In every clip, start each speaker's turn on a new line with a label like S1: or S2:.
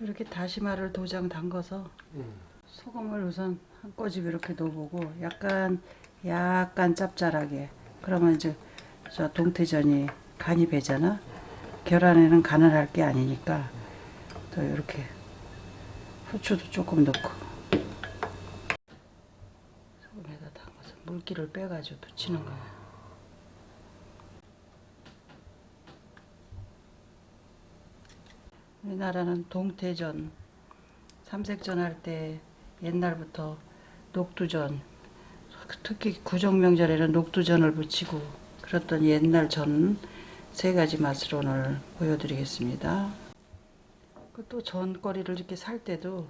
S1: 이렇게 다시마를 도장 담궈서
S2: 음.
S1: 소금을 우선 한 꼬집 이렇게 넣어보고 약간 약간 짭짤하게. 그러면 이제 저 동태전이 간이 배잖아? 계란에는 간을 할 게 아니니까 또 이렇게 후추도 조금 넣고. 소금에다 담가서 물기를 빼가지고 붙이는 거야 우리나라는 동태전 삼색전 할 때 옛날부터 녹두전 특히 구정명절에는 녹두전을 부치고 그랬던 옛날 전 세 가지 맛을 오늘 보여드리겠습니다. 그또 전거리를 이렇게 살 때도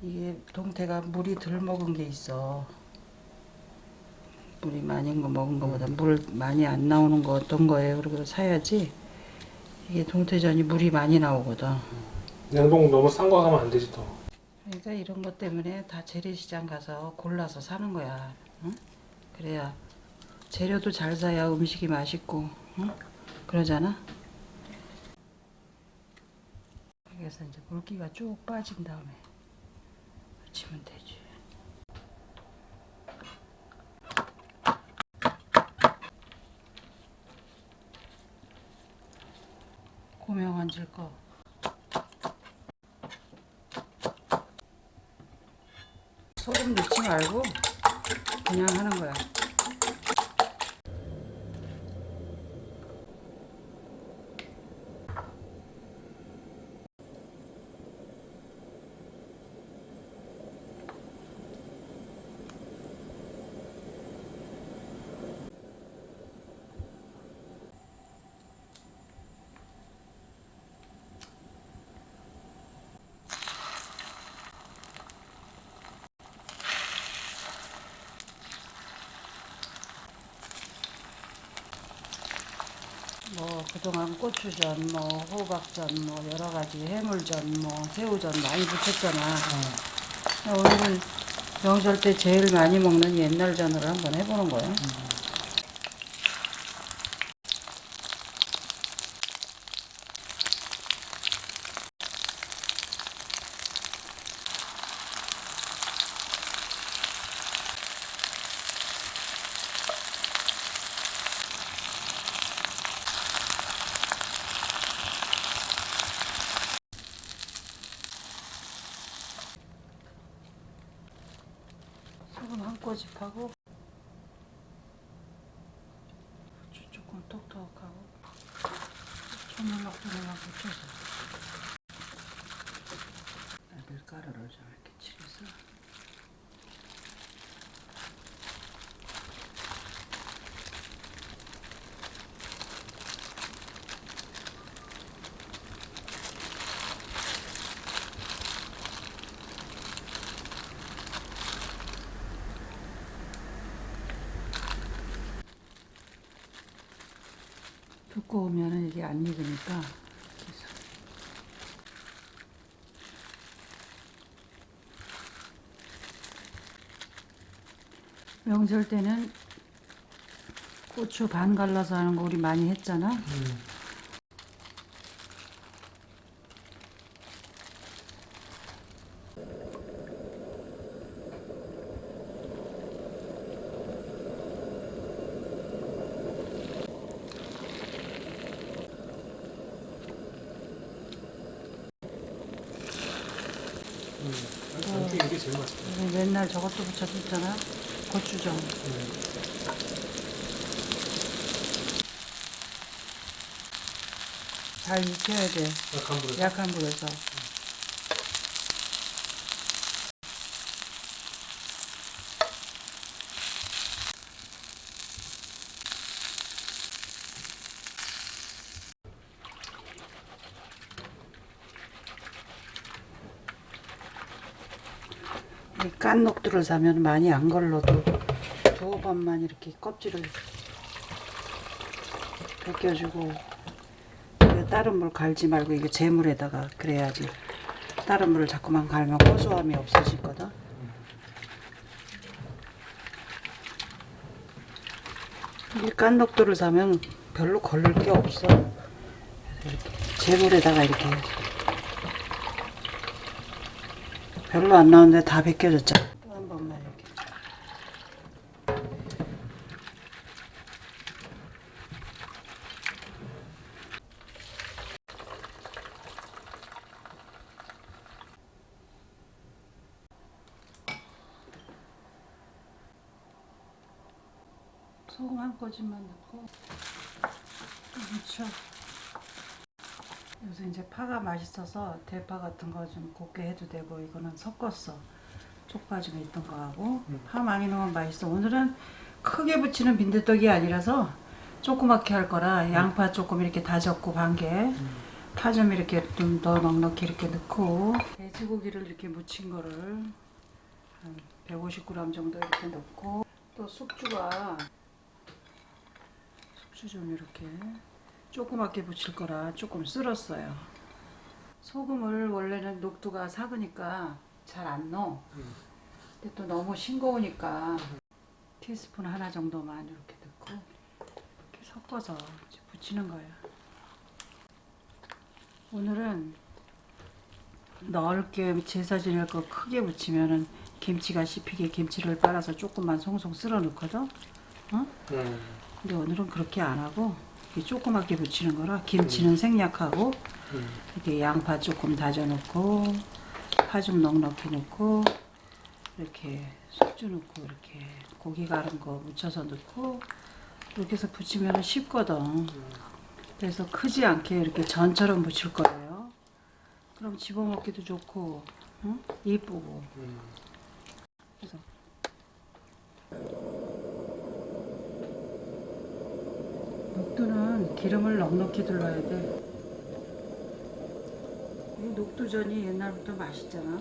S1: 이게 동태가 물이 덜 먹은 게 있어. 물이 거 먹은 거보다 물 많이 안 나오는 거 어떤 거예요? 그리고 사야지. 이게 동태전이 물이 많이 나오거든.
S2: 냉동 너무 싼 거 가면 안 되지 또.
S1: 그러니까 이런 것 때문에 다 재래시장 가서 골라서 사는 거야. 응? 그래야 재료도 잘 사야 음식이 맛있고, 응? 그러잖아. 그래서 이제 물기가 쭉 빠진 다음에 붙이면 되지. 고명 얹을 거. 소금 넣지 말고 그냥 하는 거야. 뭐 그동안 고추전, 뭐 호박전, 뭐 여러 가지 해물전, 뭐 새우전 많이 붙였잖아. 오늘은 명절 때 제일 많이 먹는 옛날 전을 한번 해보는 거야. 꼬집하고 후추 조금 톡톡하고 조물락조물락 붙여서. 밀가루를 좀 이렇게 칠해서 두꺼우면 이게 안 익으니까 명절 때는 고추 반 갈라서 하는 거 우리 많이 했잖아.
S2: 음. 음. 전체 이게 제일 맛있어.
S1: 맨날 저것도 붙여줬잖아. 고추장.
S2: 음.
S1: 잘 익혀야 돼.
S2: 약한 불에.
S1: 약한 불에서. 이 깐 녹두를 사면 많이 안 걸러도 두어 번만 이렇게 껍질을 벗겨주고 다른 물 갈지 말고 이게 재물에다가 그래야지 다른 물을 자꾸만 갈면 고소함이 없어지거든. 이 깐녹두를 사면 별로 걸릴 게 없어. 이렇게 재물에다가 이렇게 별로 안 나오는데 다 벗겨졌잖아. 또 한 번만 이렇게. 소금 한 꼬집만 넣고 무쳐. 여기서 이제 파가 맛있어서 대파 같은 거 좀 곱게 해도 되고 이거는 섞었어. 쪽파 중에 있던 거하고 파 많이 넣으면 맛있어. 오늘은 크게 부치는 빈대떡이 아니라서 조그맣게 할 거라 양파 조금 이렇게 다졌고 반개 파 좀 이렇게 좀 더 넉넉히 이렇게 넣고 돼지고기를 이렇게 무친 거를 한 150g 정도 이렇게 넣고 또 숙주가 숙주 좀 이렇게 조그맣게 부칠 거라 조금 쓸었어요. 소금을 원래는 녹두가 삭으니까 잘 안 넣어.
S2: 음.
S1: 근데 또 너무 싱거우니까 티스푼 하나 정도만 이렇게 넣고 이렇게 섞어서 이제 부치는 거예요. 오늘은 넓게 제사 지낼 거 크게 부치면은 김치가 씹히게 김치를 빨아서 조금만 송송 쓸어 넣거든.
S2: 음.
S1: 근데 오늘은 그렇게 안 하고 조그맣게 부치는 거라 김치는 생략하고
S2: 음.
S1: 이렇게 양파 조금 다져 넣고 파 좀 넉넉히 넣고 이렇게 숙주 넣고 이렇게 고기 갈은 거 묻혀서 넣고 이렇게 해서 부치면 쉽거든. 그래서 크지 않게 이렇게 전처럼 부칠 거예요. 그럼 집어먹기도 좋고 응? 이쁘고
S2: 음.
S1: 그래서 녹두는 기름을 넉넉히 둘러야 돼. 이 녹두전이 옛날부터 맛있잖아.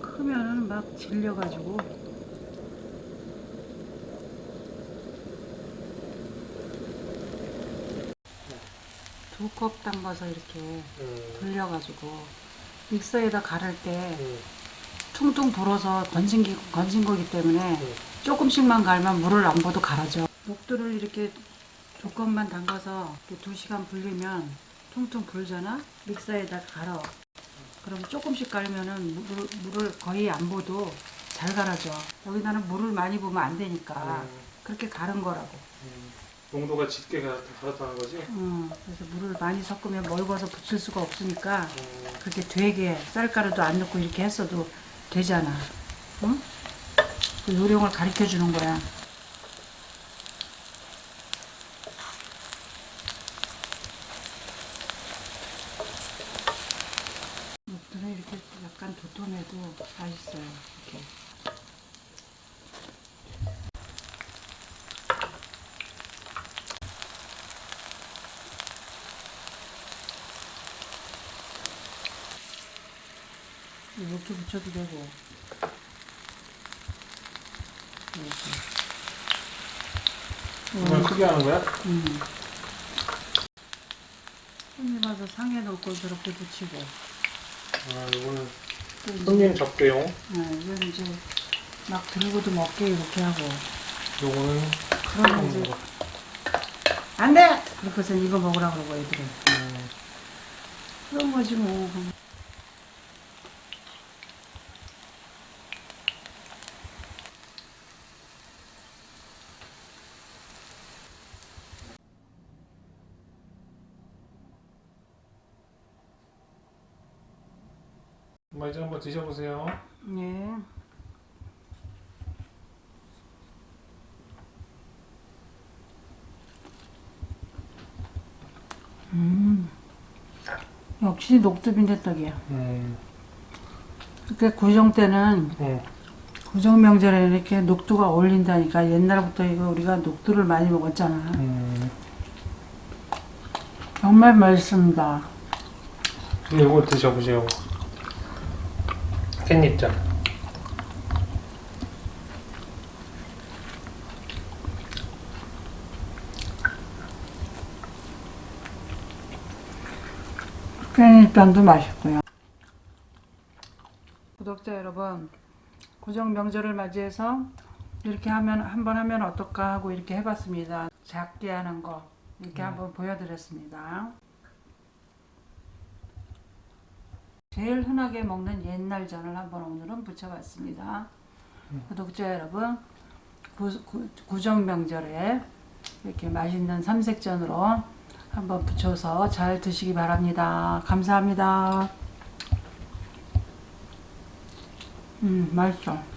S1: 크면은 막 질려가지고 두 컵 담가서 이렇게
S2: 음.
S1: 돌려가지고 믹서에다 가를 때
S2: 음.
S1: 퉁퉁 불어서 건진, 기, 건진 거기 때문에
S2: 음.
S1: 조금씩만 갈면 물을 안 부어도 갈아져. 녹두를 이렇게 조금만 담가서 이렇게 두 시간 불리면 퉁퉁 불잖아? 믹서에다 갈아. 그럼 조금씩 갈면은 물, 물을 거의 안 부어도 잘 갈아져. 여기다는 물을 많이 부으면 안 되니까
S2: 음.
S1: 그렇게 가른 거라고.
S2: 음. 농도가 짙게 가- 갈았다는 거지?
S1: 음, 그래서 물을 많이 섞으면 멀궈서 붙일 수가 없으니까
S2: 음.
S1: 그렇게 되게 쌀가루도 안 넣고 이렇게 했어도 되잖아. 응? 그 요령을 가르쳐 주는 거야. 녹두는 이렇게 약간 도톰해도 맛있어요. 이렇게. 이렇게 붙여도 되고 이렇게
S2: 이걸 크게 하는 거야?
S1: 음. 손님 와서 상에 넣고 저렇게 붙이고
S2: 아, 이거는
S1: 또 이제,
S2: 손님 접대용.
S1: 네, 이건 이제 막 들고도 먹게 이렇게 하고
S2: 요거는 먹는
S1: 이제
S2: 거.
S1: 안 돼! 그렇게서 이거 먹으라고 그러고 애들은
S2: 음.
S1: 그런 거지 뭐
S2: 엄마 이제 한번 드셔보세요.
S1: 예. 음. 역시 녹두빈대 떡이야.
S2: 음.
S1: 그때 구정 때는
S2: 음.
S1: 구정 명절에 이렇게 녹두가 어울린다니까 옛날부터 이거 우리가 녹두를 많이 먹었잖아.
S2: 음.
S1: 정말 맛있습니다.
S2: 이거 드셔보세요. 깻잎장.
S1: 깻잎빵도 맛있고요. 구독자 여러분, 구정 명절을 맞이해서 이렇게 하면 한번 하면 어떨까 하고 이렇게 해봤습니다. 작게 하는 거, 이렇게 한번 보여드렸습니다. 제일 흔하게 먹는 옛날 전을 한번 오늘은 붙여봤습니다. 구독자 여러분, 구, 구, 구정명절에 이렇게 맛있는 삼색전으로 한번 붙여서 잘 드시기 바랍니다. 감사합니다. 음, 맛있어.